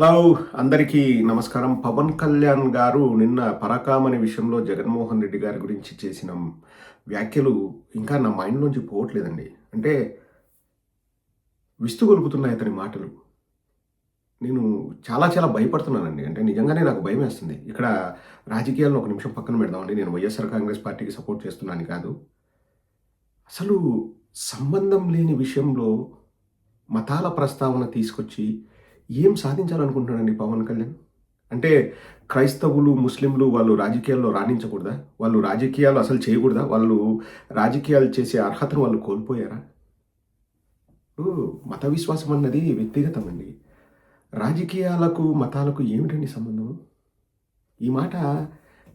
Hello అందరికీ నమస్కారం. పవన్ కళ్యాణ్ గారు నిన్న పరాకామని విషయంలో జగన్మోహన్ రెడ్డి గారి గురించి చేసిన వ్యాఖ్యలు ఇంకా నా మైండ్ నుంచి పోవట్లేదండి. అంటే విస్తుగొలుపుతున్నాయి అతని మాటలు. నేను చాలా చాలా భయపడుతున్నానండి. అంటే నిజంగానే నాకు భయం వేస్తుంది. ఇక్కడ రాజకీయాలను ఒక నిమిషం పక్కన పెడదామండి. నేను వైఎస్ఆర్ కాంగ్రెస్ పార్టీకి సపోర్ట్ చేస్తున్నాను కాదు. అసలు సంబంధం లేని విషయంలో మతాల ప్రస్తావన తీసుకొచ్చి ఏం సాధించాలనుకుంటున్నాడండి పవన్ కళ్యాణ్? అంటే క్రైస్తవులు ముస్లింలు వాళ్ళు రాజకీయాల్లో రాణించకూడదా? వాళ్ళు రాజకీయాలు అసలు చేయకూడదా? వాళ్ళు రాజకీయాలు చేసే అర్హతను వాళ్ళు కోల్పోయారా? మత విశ్వాసం అన్నది వ్యక్తిగతం అండి రాజకీయాలకు మతాలకు ఏమిటండి సంబంధం ఈ మాట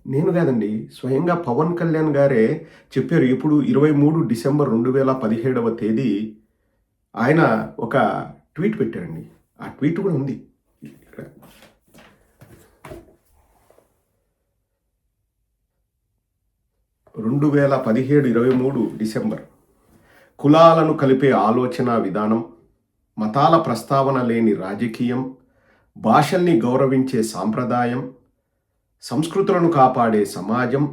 నేను కాదండి స్వయంగా పవన్ కళ్యాణ్ గారే చెప్పారు. ఇప్పుడు ఇరవై మూడు డిసెంబర్ రెండు వేల పదిహేడవ తేదీ ఆయన ఒక ట్వీట్ పెట్టారండి. ఆ ట్వీట్ కూడా ఉంది. ఇక్కడ రెండు వేల పదిహేడు ఇరవై మూడు డిసెంబర్. కులాలను కలిపే ఆలోచన విధానం మతాల ప్రస్తావన లేని రాజకీయం భాషల్ని గౌరవించే సాంప్రదాయం సంస్కృతులను కాపాడే సమాజం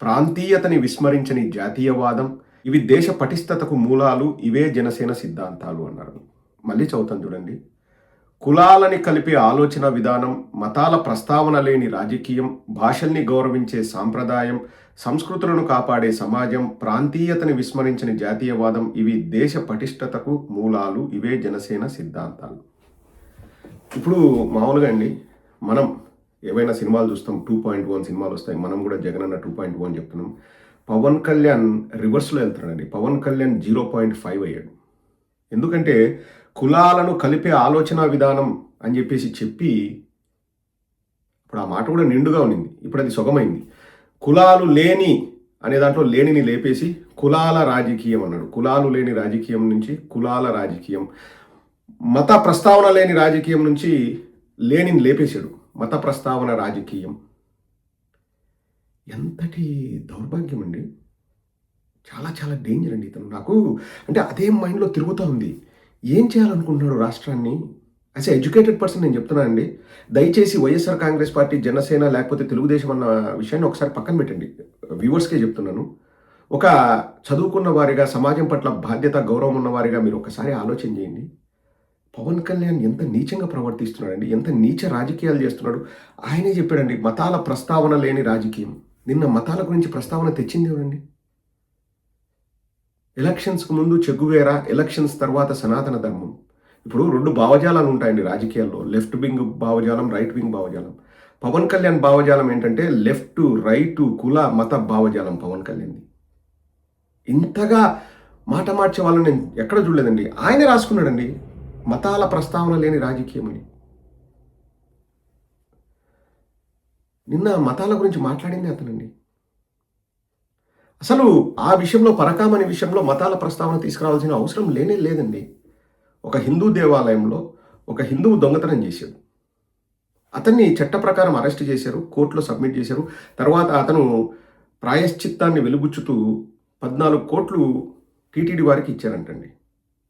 ప్రాంతీయతని విస్మరించని జాతీయవాదం ఇవి దేశ పటిష్టతకు మూలాలు ఇవే జనసేన సిద్ధాంతాలు అన్నారు. మళ్ళీ చదువుతాను చూడండి. కులాలని కలిపే ఆలోచన విధానం మతాల ప్రస్తావన లేని రాజకీయం భాషల్ని గౌరవించే సాంప్రదాయం సంస్కృతులను కాపాడే సమాజం ప్రాంతీయతని విస్మరించని జాతీయవాదం ఇవి దేశ పటిష్టతకు మూలాలు ఇవే జనసేన సిద్ధాంతాలు. ఇప్పుడు మామూలుగా అండి మనం ఏవైనా సినిమాలు చూస్తాం టూ పాయింట్ వన్ సినిమాలు వస్తాయి మనం కూడా జగన్ అన్న టూ పాయింట్ వన్ చెప్తున్నాం. పవన్ కళ్యాణ్ రివర్స్లో వెళ్తున్నాడండి Pawan Kalyan zero point five అయ్యాడు. ఎందుకంటే కులాలను కలిపే ఆలోచన విధానం అని చెప్పేసి చెప్పి ఇప్పుడు ఆ మాట కూడా నిండుగా ఉన్నింది. ఇప్పుడు అది సుగమైంది. కులాలు లేని అనే దాంట్లో లేనిని లేపేసి కులాల రాజకీయం అన్నాడు. కులాలు లేని రాజకీయం నుంచి కులాల రాజకీయం. మత ప్రస్తావన లేని రాజకీయం నుంచి లేనిని లేపేశాడు. మత ప్రస్తావన రాజకీయం. ఎంతటి దౌర్భాగ్యం అండి చాలా చాలా డేంజర్ అండి ఇతను. నాకు అంటే అదే మైండ్లో తిరుగుతూ ఉంది. ఏం చేయాలనుకుంటున్నాడు రాష్ట్రాన్ని? యాజ్ ఎడ్యుకేటెడ్ పర్సన్ నేను చెప్తున్నాను అండి దయచేసి వైఎస్ఆర్ కాంగ్రెస్ పార్టీ జనసేన లేకపోతే తెలుగుదేశం అన్న విషయాన్ని ఒకసారి పక్కన పెట్టండి. వ్యూవర్స్కే చెప్తున్నాను. ఒక చదువుకున్న వారిగా సమాజం పట్ల బాధ్యత గౌరవం ఉన్నవారిగా మీరు ఒకసారి ఆలోచన చేయండి. పవన్ కళ్యాణ్ ఎంత నీచంగా ప్రవర్తిస్తున్నాడండి ఎంత నీచ రాజకీయాలు చేస్తున్నాడు. ఆయనే చెప్పాడండి మతాల ప్రస్తావన లేని రాజకీయం. నిన్న మతాల గురించి ప్రస్తావన తెచ్చింది ఎవరండి? ఎలక్షన్స్కు ముందు చెగువేరా ఎలక్షన్స్ తర్వాత సనాతన ధర్మం. ఇప్పుడు రెండు భావజాలాలు ఉంటాయండి రాజకీయాల్లో. లెఫ్ట్ వింగ్ భావజాలం రైట్ వింగ్ భావజాలం. పవన్ కళ్యాణ్ భావజాలం ఏంటంటే లెఫ్ట్ రైట్ కుల మత భావజాలం పవన్ కళ్యాణ్ది. ఇంతగా మాట మార్చే వాళ్ళని నేను ఎక్కడ చూడలేదండి. ఆయన రాసుకున్నాడండి. మతాల ప్రస్తావన లేని రాజకీయం అని నిన్న మతాల గురించి మాట్లాడింది అతనండి. అసలు ఆ విషయంలో పరకామని విషయంలో మతాల ప్రస్తావన తీసుకురావాల్సిన అవసరం లేనే లేదండి. ఒక హిందూ దేవాలయంలో ఒక హిందువు దొంగతనం చేశాడు. అతన్ని చట్ట ప్రకారం అరెస్ట్ చేశారు కోర్టులో సబ్మిట్ చేశారు. తర్వాత అతను ప్రాయశ్చిత్తాన్ని వెలుగుచ్చుతూ పద్నాలుగు కోట్లు టీటీడీ వారికి ఇచ్చారంటండి.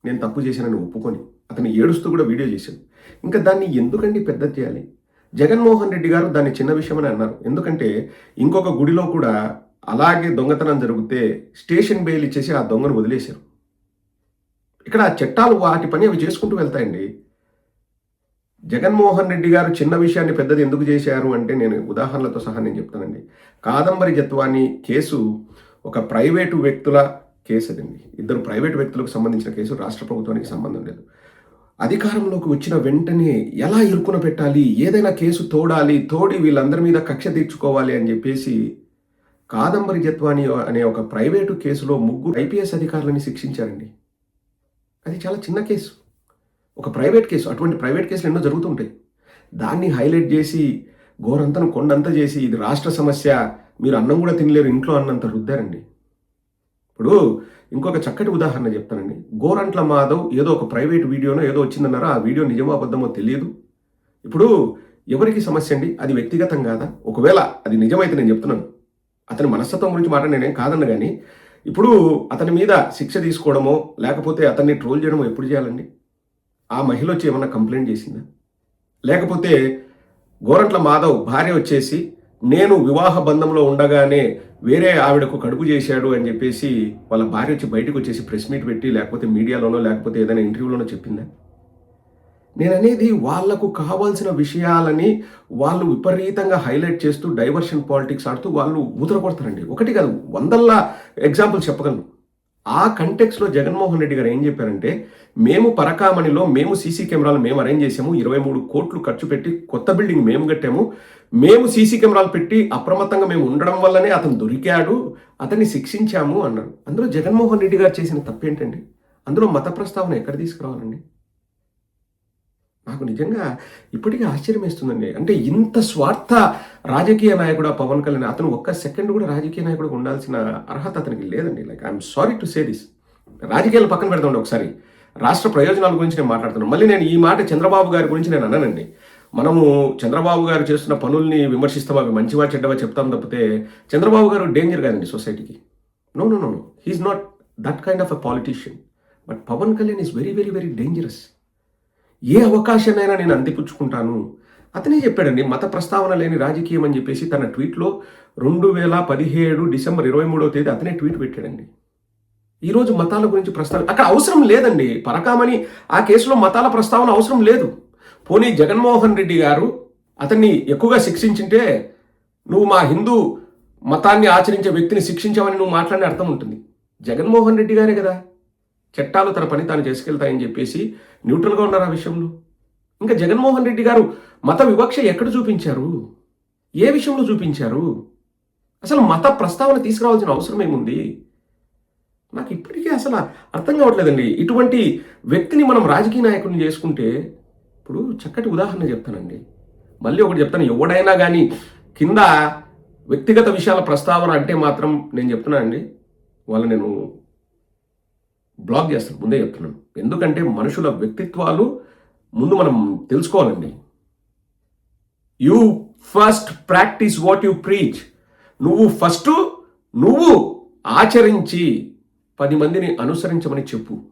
నేను తప్పు చేశానని ఒప్పుకొని అతను ఏడుస్తూ కూడా వీడియో చేశాడు. ఇంకా దాన్ని ఎందుకండి పెద్ద చేయాలి? జగన్మోహన్ రెడ్డి గారు దాన్ని చిన్న విషయమని అన్నారు. ఎందుకంటే ఇంకొక గుడిలో కూడా అలాగే దొంగతనం జరిగితే స్టేషన్ బెయిల్ ఇచ్చేసి ఆ దొంగను వదిలేశారు. ఇక్కడ చట్టాలు వాటి పని అవి చేసుకుంటూ వెళ్తాయండి. జగన్మోహన్ రెడ్డి గారు చిన్న విషయాన్ని పెద్దది ఎందుకు చేశారు అంటే నేను ఉదాహరణలతో సహా నేను చెప్తానండి. కాదంబరి జత్వాని కేసు ఒక ప్రైవేటు వ్యక్తుల కేసు అదండి. ఇద్దరు ప్రైవేటు వ్యక్తులకు సంబంధించిన కేసు రాష్ట్ర ప్రభుత్వానికి సంబంధం లేదు. అధికారంలోకి వచ్చిన వెంటనే ఎలా ఇరుకున పెట్టాలి? ఏదైనా కేసు తోడాలి తోడి వీళ్ళందరి మీద కక్ష తీర్చుకోవాలి అని చెప్పేసి కాదంబరి జత్వాని అనే ఒక ప్రైవేటు కేసులో ముగ్గురు ఐపీఎస్ అధికారులని శిక్షించారండి. అది చాలా చిన్న కేసు. ఒక ప్రైవేట్ కేసు అటువంటి ప్రైవేట్ కేసులు ఎన్నో జరుగుతుంటాయి. దాన్ని హైలైట్ చేసి గోరంతను కొండంత చేసి ఇది రాష్ట్ర సమస్య మీరు అన్నం కూడా తినలేరు ఇంట్లో అన్నంత రుద్దారండి. ఇప్పుడు ఇంకొక చక్కటి ఉదాహరణ చెప్తానండి. గోరంట్ల మాధవ్ ఏదో ఒక ప్రైవేట్ వీడియోనో ఏదో వచ్చిందన్నారో ఆ వీడియో నిజమో అబద్ధమో తెలియదు. ఇప్పుడు ఎవరికి సమస్య అండి? అది వ్యక్తిగతం కాదా? ఒకవేళ అది నిజమైతే నేను చెప్తున్నాను. అతని మనస్తత్వం గురించి మాట నేనేం కాదన్న కానీ ఇప్పుడు అతని మీద శిక్ష తీసుకోవడమో లేకపోతే అతన్ని ట్రోల్ చేయడమో ఎప్పుడు చేయాలండి? ఆ మహిళ వచ్చి ఏమన్నా కంప్లైంట్ చేసిందా? లేకపోతే గోరంట్ల మాధవ్ భార్య వచ్చేసి నేను వివాహ బంధంలో ఉండగానే వేరే ఆవిడకు కడుపు చేశాడు అని చెప్పేసి వాళ్ళ భార్య వచ్చి బయటకు వచ్చేసి ప్రెస్ మీట్ పెట్టి లేకపోతే మీడియాలోనో లేకపోతే ఏదైనా ఇంటర్వ్యూలోనో చెప్పిందా? నేననేది వాళ్ళకు కావాల్సిన విషయాలని వాళ్ళు విపరీతంగా హైలైట్ చేస్తూ డైవర్షన్ పాలిటిక్స్ ఆడుతూ వాళ్ళు ఉదరపడతారండి కొడతారండి ఒకటి కాదు వందల్లా ఎగ్జాంపుల్ చెప్పగలను. ఆ కంటెక్స్లో జగన్మోహన్ రెడ్డి గారు ఏం చెప్పారంటే మేము పరకామణిలో మేము సీసీ కెమెరాలు మేము అరేంజ్ చేసాము ఇరవై మూడు కోట్లు ఖర్చు పెట్టి కొత్త బిల్డింగ్ మేము కట్టాము మేము సీసీ కెమెరాలు పెట్టి అప్రమత్తంగా మేము ఉండడం వల్లనే అతను దొరికాడు అతన్ని శిక్షించాము అన్నారు. అందులో జగన్మోహన్ రెడ్డి గారు చేసిన తప్పేంటండి? అందులో మత ప్రస్తావన ఎక్కడ తీసుకురావాలండి? నాకు నిజంగా ఇప్పటికీ ఆశ్చర్యమేస్తుందండి. అంటే ఇంత స్వార్థ రాజకీయ నాయకుడు పవన్ కళ్యాణ్ అతను ఒక్క సెకండ్ కూడా రాజకీయ నాయకుడు ఉండాల్సిన అర్హత అతనికి లేదండి. Like I'm sorry to say this రాజకీయాలు పక్కన పెడతాండి ఒకసారి. రాష్ట్ర ప్రయోజనాల గురించి నేను మాట్లాడుతున్నాను. మళ్ళీ నేను ఈ మాట చంద్రబాబు గారి గురించి నేను అన్నానండి. మనము చంద్రబాబు గారు చేస్తున్న పనుల్ని విమర్శిస్తాం అవి మంచివా చెడ్డవా చెప్తాం తప్పితే చంద్రబాబు గారు డేంజర్ కాదండి సొసైటీకి no no no no he's not that kind of uh politician but Pawan Kalyan is very very very dangerous ఏ అవకాశాన్నైనా నేను అందిపుచ్చుకుంటాను. అతనే చెప్పాడండి మత ప్రస్తావన లేని రాజకీయం అని చెప్పేసి తన ట్వీట్లో రెండు వేల పదిహేడు డిసెంబర్ ఇరవై మూడవ తేదీ అతనే ట్వీట్ పెట్టాడండి. ఈరోజు మతాల గురించి ప్రస్తావన అక్కడ అవసరం లేదండి. పరకామని ఆ కేసులో మతాల ప్రస్తావన అవసరం లేదు. పోనీ జగన్మోహన్ రెడ్డి గారు అతన్ని ఎక్కువగా శిక్షించింటే నువ్వు మా హిందూ మతాన్ని ఆచరించే వ్యక్తిని శిక్షించావని నువ్వు మాట్లాడిన అర్థం ఉంటుంది. జగన్మోహన్ రెడ్డి గారే కదా. చట్టాలు తన పని తాను చేసుకెళ్తాయని చెప్పేసి న్యూట్రల్గా ఉన్నారు ఆ విషయంలో? ఇంకా జగన్మోహన్ రెడ్డి గారు మత వివక్ష ఎక్కడ చూపించారు? ఏ విషయంలో చూపించారు? అసలు మత ప్రస్తావన తీసుకురావాల్సిన అవసరం ఏముంది? నాకు ఇప్పటికీ అసలు అర్థం కావట్లేదండి. ఇటువంటి వ్యక్తిని మనం రాజకీయ నాయకుడిని చేసుకుంటే ఇప్పుడు చక్కటి ఉదాహరణ చెప్తానండి. మళ్ళీ ఒకటి చెప్తాను. ఎవడైనా కానీ కింద వ్యక్తిగత విషయాల ప్రస్తావన అంటే మాత్రం నేను చెప్తున్నానండి. వాళ్ళు నేను బ్లాక్ చేస్తాను ముందే చెప్తున్నాను. ఎందుకంటే మనుషుల వ్యక్తిత్వాలు ముందు మనం తెలుసుకోవాలండి. You first practice what you preach నువ్వు ఫస్ట్ నువ్వు ఆచరించి పది మందిని అనుసరించమని చెప్పు.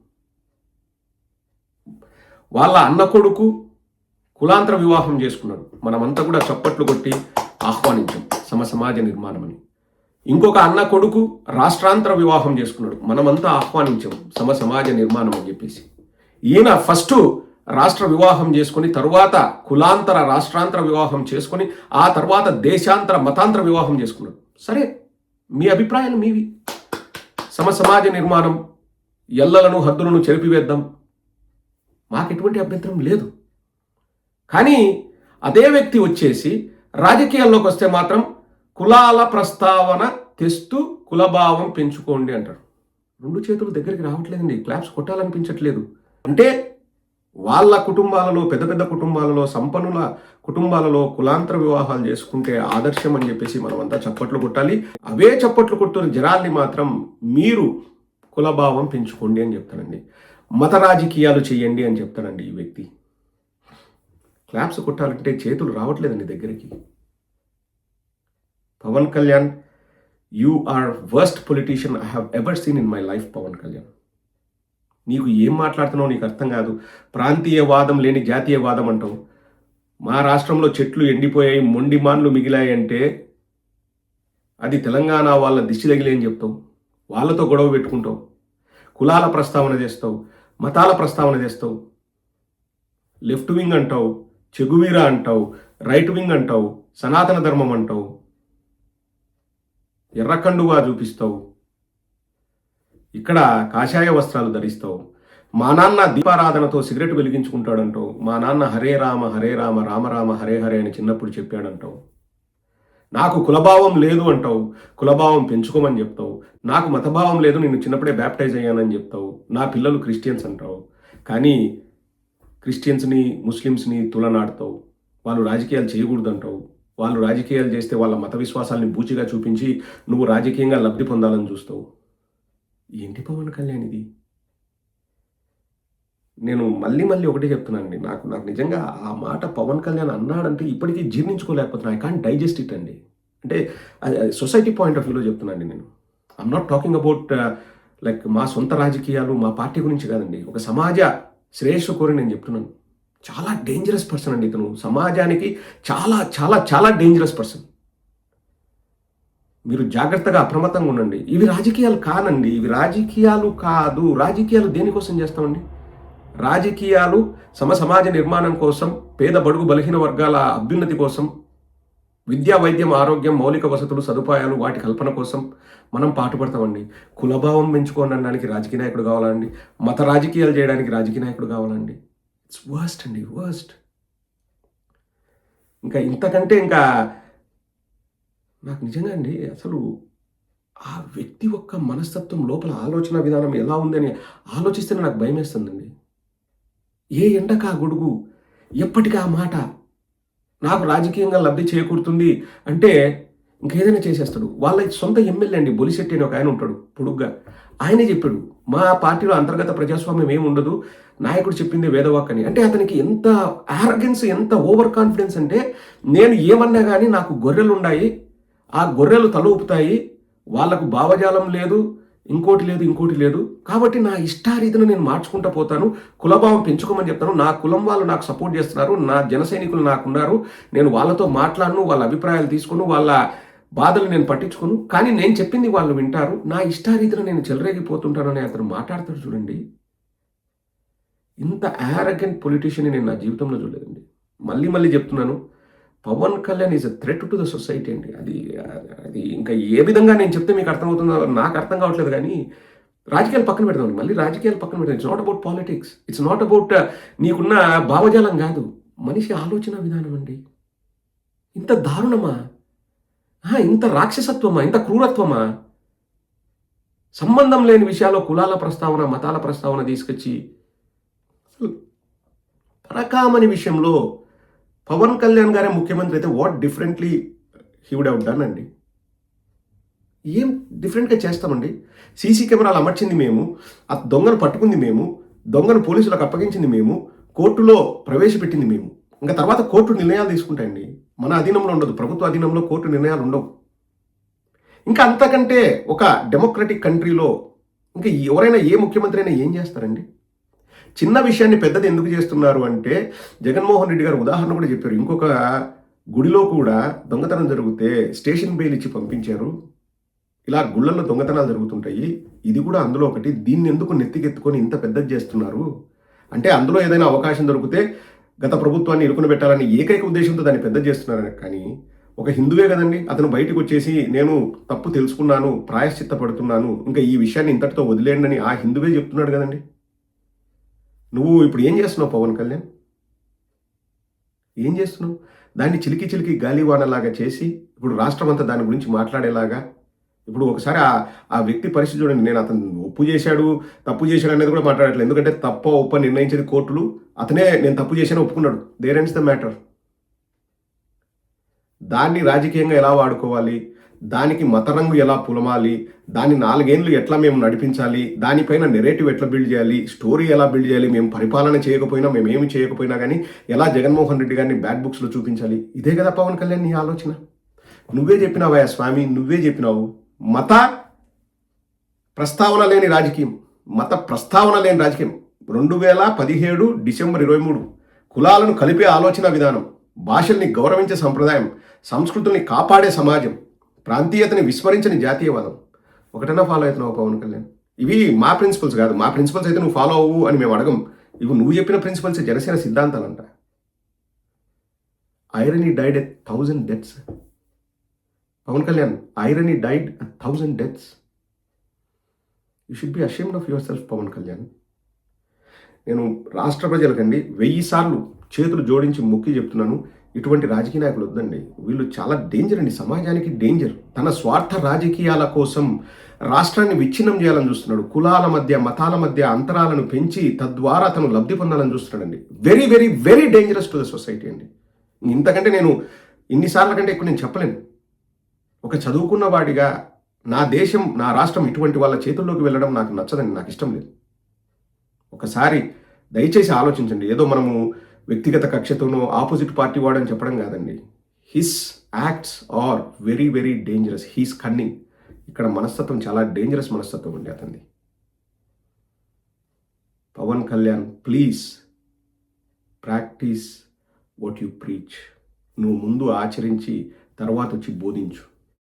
వాళ్ళ అన్న కొడుకు కులాంతర వివాహం చేసుకున్నాడు. మనమంతా కూడా చప్పట్లు కొట్టి ఆహ్వానించాం. సమ సమాజ నిర్మాణమని. ఇంకొక అన్న కొడుకు రాష్ట్రాంతర వివాహం చేసుకున్నాడు. మనమంతా ఆహ్వానించాం. సమ సమాజ నిర్మాణం అని చెప్పేసి. ఈయన ఫస్ట్ రాష్ట్ర వివాహం చేసుకుని తరువాత కులాంతర రాష్ట్రాంతర వివాహం చేసుకుని ఆ తర్వాత దేశాంతర మతాంతర వివాహం చేసుకున్నాడు. సరే మీ అభిప్రాయాలు మీవి. సమ సమాజ నిర్మాణం ఎల్లలను హద్దులను చెరిపివేద్దాం. మాకు ఎటువంటి అభ్యంతరం లేదు. కానీ అదే వ్యక్తి వచ్చేసి రాజకీయాల్లోకి వస్తే మాత్రం కులాల ప్రస్తావన తెస్తూ కులభావం పెంచుకోండి అంటారు రెండు చేతులు దగ్గరికి రావట్లేదండి క్లాప్స్ కొట్టాలనిపించట్లేదు. అంటే వాళ్ళ కుటుంబాలలో పెద్ద పెద్ద కుటుంబాలలో సంపన్నుల కుటుంబాలలో కులాంతర వివాహాలు చేసుకుంటే ఆదర్శం అని చెప్పేసి మనమంతా చప్పట్లు కొట్టాలి. అవే చప్పట్లు కొట్టున్న జనాల్ని మాత్రం మీరు కులభావం పెంచుకోండి అని చెప్తానండి. మత రాజకీయాలు చేయండి అని చెప్తానండి ఈ వ్యక్తి. క్లాప్స్ కొట్టాలంటే చేతులు రావట్లేదండి దగ్గరికి. Pawan Kalyan you are worst politician I have ever seen in my life Pawan Kalyan. నీకు ఏం మాట్లాడుతున్నావు నీకు అర్థం కాదు. ప్రాంతీయవాదం లేని జాతీయవాదం అంటావు. మా రాష్ట్రంలో చెట్లు ఎండిపోయాయి మొండి మాన్లు మిగిలాయి అంటే అది తెలంగాణ వాళ్ళ దిష్టి తగిలే అని చెప్తావు. వాళ్ళతో గొడవ పెట్టుకుంటావు. కులాల ప్రస్తావన చేస్తావు. మతాల ప్రస్తావన చేస్తావు. లెఫ్ట్ వింగ్ అంటావు చెగువీరా అంటావు రైట్ వింగ్ అంటావు సనాతన ధర్మం అంటావు. ఎర్రకండుగా చూపిస్తావు. ఇక్కడ కాషాయ వస్త్రాలు ధరిస్తావు. మా నాన్న దీపారాధనతో సిగరెట్ వెలిగించుకుంటాడంటావు. మా నాన్న హరే రామ హరే రామ రామ రామ హరే హరే అని చిన్నప్పుడు చెప్పాడంటావు. నాకు కులభావం లేదు అంటావు. కులభావం పెంచుకోమని చెప్తావు. నాకు మతభావం లేదు నేను చిన్నప్పుడే బ్యాప్టైజ్ అయ్యానని చెప్తావు. నా పిల్లలు క్రిస్టియన్స్ అంటావు. కానీ క్రిస్టియన్స్ని ముస్లిమ్స్ని తులనాడుతావు. వాళ్ళు రాజకీయాలు చేయకూడదు అంటావు వాళ్ళు రాజకీయాలు చేస్తే వాళ్ళ మత విశ్వాసాలని బూచిగా చూపించి నువ్వు రాజకీయంగా లబ్ధి పొందాలని చూస్తావు. ఏంటి పవన్ కళ్యాణ్ ఇది. నేను మళ్ళీ మళ్ళీ ఒకటే చెప్తున్నానండి. నాకు నాకు నిజంగా ఆ మాట పవన్ కళ్యాణ్ అన్నాడంటే ఇప్పటికీ జీర్ణించుకోలేకపోతున్నా. ఐ కాంట్ డైజెస్ట్ ఇట్ అండి. అంటే సొసైటీ పాయింట్ ఆఫ్ వ్యూలో చెప్తున్నానండి నేను. I'm not talking about like మా సొంత రాజకీయాలు మా పార్టీ గురించి కాదండి. ఒక సమాజ శ్రేయస్సు కోరి నేను చెప్తున్నాను. చాలా డేంజరస్ పర్సన్ అండి ఇతను. సమాజానికి చాలా చాలా చాలా డేంజరస్ పర్సన్ మీరు జాగ్రత్తగా అప్రమత్తంగా ఉండండి. ఇవి రాజకీయాలు కానండి ఇవి రాజకీయాలు కాదు. రాజకీయాలు దేనికోసం చేస్తామండి? రాజకీయాలు సమ సమాజ నిర్మాణం కోసం పేద బడుగు బలహీన వర్గాల అభ్యున్నతి కోసం విద్యా వైద్యం ఆరోగ్యం మౌలిక వసతులు సదుపాయాలు వాటి కల్పన కోసం మనం పాటుపడతామండి. కులభావం పెంచుకోనడానికి రాజకీయ నాయకుడు కావాలండి. మత రాజకీయాలు చేయడానికి రాజకీయ నాయకుడు కావాలండి. ఇట్స్ వర్స్ట్ అండి వర్స్ట్ ఇంకా ఇంతకంటే ఇంకా నాకు నిజంగా అండి అసలు ఆ వ్యక్తి యొక్క మనస్తత్వం లోపల ఆలోచన విధానం ఎలా ఉందని ఆలోచిస్తేనే నాకు భయం వేస్తుందండి. ఏ ఎండకా గొడుగు ఎప్పటికీ ఆ మాట నాకు రాజకీయంగా లబ్ధి చేకూరుతుంది అంటే ఇంకేదైనా చేసేస్తాడు. వాళ్ళ సొంత ఎమ్మెల్యే అండి బొలిశెట్టి అని ఒక ఆయన ఉంటాడు పొడుగ్గా. ఆయనే చెప్పాడు మా పార్టీలో అంతర్గత ప్రజాస్వామ్యం ఏమి ఉండదు నాయకుడు చెప్పింది వేదవాక్ అని అంటే అతనికి ఎంత ఆరగెన్స్ ఎంత ఓవర్ కాన్ఫిడెన్స్ అంటే నేను ఏమన్నా కానీ నాకు గొర్రెలు ఉన్నాయి ఆ గొర్రెలు తల ఊపుతాయి వాళ్ళకు భావజాలం లేదు ఇంకోటి లేదు ఇంకోటి లేదు. కాబట్టి నా ఇష్టారీతిని నేను మార్చుకుంటూ పోతాను కులభావం పెంచుకోమని చెప్తాను. నా కులం వాళ్ళు నాకు సపోర్ట్ చేస్తున్నారు నా జన సైనికులు నాకున్నారు. నేను వాళ్ళతో మాట్లాడను వాళ్ళ అభిప్రాయాలు తీసుకుని వాళ్ళ బాధలు నేను పట్టించుకోను. కానీ నేను చెప్పింది వాళ్ళు వింటారు. నా ఇష్టారీతిలో నేను చెలరేగిపోతుంటానని అతను మాట్లాడతాడు చూడండి. ఇంత యారగెంట్ పొలిటీషియన్ నేను నా జీవితంలో చూడలేదండి. మళ్ళీ మళ్ళీ చెప్తున్నాను. Pawan Kalyan is a threat to the society అండి. అది అది ఇంకా ఏ విధంగా నేను చెప్తే మీకు అర్థమవుతుందో నాకు అర్థం కావట్లేదు కానీ రాజకీయాలు పక్కన పెడదాం మళ్ళీ రాజకీయాలు పక్కన పెడదాం. It's not about politics it's not about నీకున్న భావజాలం కాదు. మనిషి ఆలోచన విధానం అండి. ఇంత దారుణమా? ఇంత రాక్షసత్వమా? ఇంత క్రూరత్వమా? సంబంధం లేని విషయాల్లో కులాల ప్రస్తావన మతాల ప్రస్తావన తీసుకొచ్చి పరకామని విషయంలో పవన్ కళ్యాణ్ గారే ముఖ్యమంత్రి అయితే వాట్ డిఫరెంట్లీ హీవుడ్ డన్ అండి. ఏం డిఫరెంట్గా చేస్తామండి? సీసీ కెమెరాలు అమర్చింది మేము ఆ దొంగను పట్టుకుంది మేము దొంగను పోలీసులకు అప్పగించింది మేము కోర్టులో ప్రవేశపెట్టింది మేము. ఇంకా తర్వాత కోర్టు నిర్ణయాలు తీసుకుంటాయండి. మన అధీనంలో ఉండదు. ప్రభుత్వ అధీనంలో కోర్టు నిర్ణయాలు ఉండవు. ఇంకా అంతకంటే ఒక డెమోక్రటిక్ కంట్రీలో ఇంకా ఎవరైనా ఏ ముఖ్యమంత్రి అయినా ఏం చేస్తారండి? చిన్న విషయాన్ని పెద్దది ఎందుకు చేస్తున్నారు అంటే జగన్మోహన్ రెడ్డి గారు ఉదాహరణ కూడా చెప్పారు. ఇంకొక గుడిలో కూడా దొంగతనం జరిగితే స్టేషన్ బెయిల్ ఇచ్చి పంపించారు. ఇలా గుళ్ళల్లో దొంగతనాలు జరుగుతుంటాయి. ఇది కూడా అందులో ఒకటి. దీన్ని ఎందుకు నెత్తికెత్తుకొని ఇంత పెద్దది చేస్తున్నారు? అంటే అందులో ఏదైనా అవకాశం దొరికితే గత ప్రభుత్వాన్ని ఇరుకుని పెట్టాలని ఏకైక ఉద్దేశంతో దాన్ని పెద్ద చేస్తున్నారని. కానీ ఒక హిందువే కదండి అతను బయటకు వచ్చేసి నేను తప్పు తెలుసుకున్నాను ప్రాయశ్చిత్త పడుతున్నాను ఇంకా ఈ విషయాన్ని ఇంతటితో వదిలేయండి ఆ హిందువే చెప్తున్నాడు కదండి. నువ్వు ఇప్పుడు ఏం చేస్తున్నావు పవన్ కళ్యాణ్? ఏం చేస్తున్నావు? దాన్ని చిలికి చిలికి గాలివానలాగా చేసి ఇప్పుడు రాష్ట్రం అంతా దాని గురించి మాట్లాడేలాగా ఇప్పుడు ఒకసారి ఆ ఆ వ్యక్తి పరిస్థితి చూడండి. నేను అతను ఒప్పు చేశాడు తప్పు చేశాడు అనేది కూడా మాట్లాడట్లేదు. ఎందుకంటే తప్ప ఒప్ప నిర్ణయించేది కోర్టులు. అతనే నేను తప్పు చేశాను ఒప్పుకున్నాడు. దేర్ ఎండ్స్ ద మ్యాటర్ దాన్ని రాజకీయంగా ఎలా వాడుకోవాలి? దానికి మతరంగు ఎలా పులమాలి? దాన్ని నాలుగేండ్లు ఎట్లా మేము నడిపించాలి? దానిపైన నెరేటివ్ ఎట్లా బిల్డ్ చేయాలి? స్టోరీ ఎలా బిల్డ్ చేయాలి? మేము పరిపాలన చేయకపోయినా మేము ఏమి చేయకపోయినా కానీ ఎలా జగన్మోహన్ రెడ్డి గారిని బ్యాడ్ బుక్స్లో చూపించాలి? ఇదే కదా పవన్ కళ్యాణ్ నీ ఆలోచన. నువ్వే చెప్పినావా స్వామి? నువ్వే చెప్పినావు. మత ప్రస్తావన లేని రాజకీయం. మత ప్రస్తావన లేని రాజకీయం. రెండు వేల పదిహేడు డిసెంబర్ ఇరవై మూడు. కులాలను కలిపే ఆలోచన విధానం. భాషల్ని గౌరవించే సంప్రదాయం. సంస్కృతుల్ని కాపాడే సమాజం. ప్రాంతీయతని విస్మరించని జాతీయవాదం. ఒకటన్నా ఫాలో అవుతున్నావు పవన్ కళ్యాణ్? ఇవి మా ప్రిన్సిపల్స్ కాదు. మా ప్రిన్సిపల్స్ అయితే నువ్వు ఫాలో అవ్వు అని మేము అడగం. ఇవి నువ్వు చెప్పిన principles Janasena సిద్ధాంతాలంట. Irony died a thousand deaths Pawan Kalyan irony died a thousand deaths you should be ashamed of yourself Pawan Kalyan. నేను రాష్ట్ర ప్రజలకండి వెయ్యి సార్లు చేతులు జోడించి మొక్కి చెప్తున్నాను. ఇటువంటి రాజకీయ నాయకులు వద్దండి. వీళ్ళు చాలా డేంజర్ అండి. సమాజానికి డేంజర్ తన స్వార్థ రాజకీయాల కోసం రాష్ట్రాన్ని విచ్ఛిన్నం చేయాలని చూస్తున్నాడు. కులాల మధ్య మతాల మధ్య అంతరాలను పెంచి తద్వారా తను లబ్ధి పొందాలని చూస్తున్నాడండి. Very very very dangerous to the society అండి. ఇంతకంటే నేను ఇన్నిసార్ల కంటే ఎక్కువ నేను చెప్పలేను. ఒక చదువుకున్న వాడిగా నా దేశం నా రాష్ట్రం ఇటువంటి వాళ్ళ చేతుల్లోకి వెళ్ళడం నాకు నచ్చదండి నాకు ఇష్టం లేదు. ఒకసారి దయచేసి ఆలోచించండి. ఏదో మనము వ్యక్తిగత కక్షతోనో ఆపోజిట్ పార్టీ వాడని చెప్పడం కాదండి. His acts are very very dangerous he's cunning ఇక్కడ మనస్తత్వం చాలా డేంజరస్ మనస్తత్వం అండి అతన్ని Pawan Kalyan please practice what you preach నువ్వు ముందు ఆచరించి తర్వాత వచ్చి బోధించు.